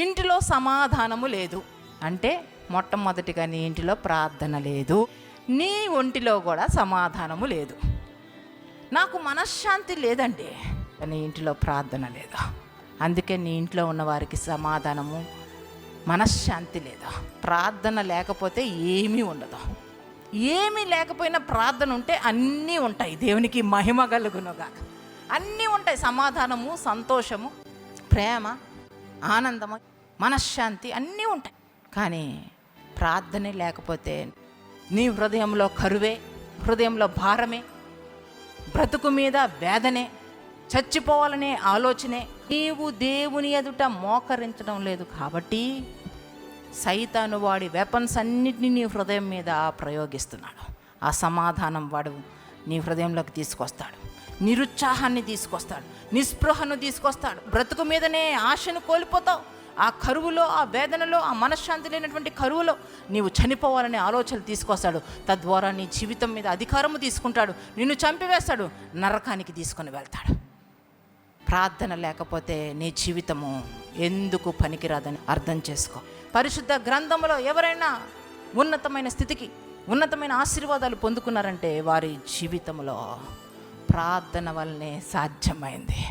ఇంటిలో సమాధానము లేదు. అంటే మొట్టమొదటిగా నీ ఇంటిలో ప్రార్థన లేదు. నీ ఒంటిలో కూడా సమాధానము లేదు. నాకు మనశ్శాంతి లేదండి. నీ ఇంటిలో ప్రార్థన లేదు. అందుకే నీ ఇంట్లో ఉన్నవారికి సమాధానము మనశ్శాంతి లేదు. ప్రార్థన లేకపోతే ఏమీ ఉండదు. ఏమీ లేకపోయినా ప్రార్థన ఉంటే అన్నీ ఉంటాయి. దేవునికి మహిమ కలుగునుగా అన్నీ ఉంటాయి. సమాధానము సంతోషము ప్రేమ ఆనందము మనశ్శాంతి అన్నీ ఉంటాయి. కానీ ప్రార్థనే లేకపోతే నీ హృదయంలో కరువే హృదయంలో భారమే బ్రతుకు మీద వేదనే చచ్చిపోవాలనే ఆలోచనే నీవు దేవుని ఎదుట మోకరించడం లేదు కాబట్టి సైతాను వాడి వెపన్స్ అన్నిటినీ నీ హృదయం మీద ప్రయోగిస్తున్నాడు. ఆ సమాధానం వాడు నీ హృదయంలోకి తీసుకొస్తాడు. నిరుత్సాహాన్ని తీసుకొస్తాడు నిస్పృహను తీసుకొస్తాడు. బ్రతుకు మీదనే ఆశను కోల్పోతావు. ఆ కరువులో ఆ వేదనలో ఆ మనశ్శాంతి లేనటువంటి కరువులో నీవు చనిపోవాలనే ఆలోచనలు తీసుకొస్తాడు. తద్వారా నీ జీవితం మీద అధికారము తీసుకుంటాడు. నిన్ను చంపివేస్తాడు. నరకానికి తీసుకొని వెళ్తాడు. ప్రార్థన లేకపోతే నీ జీవితము ఎందుకు పనికిరాదని అర్థం చేసుకో. పరిశుద్ధ గ్రంథంలో ఎవరైనా ఉన్నతమైన స్థితికి ఉన్నతమైన ఆశీర్వాదాలు పొందుకున్నారంటే వారి జీవితంలో ప్రార్థన వల్లనే సాధ్యమైంది.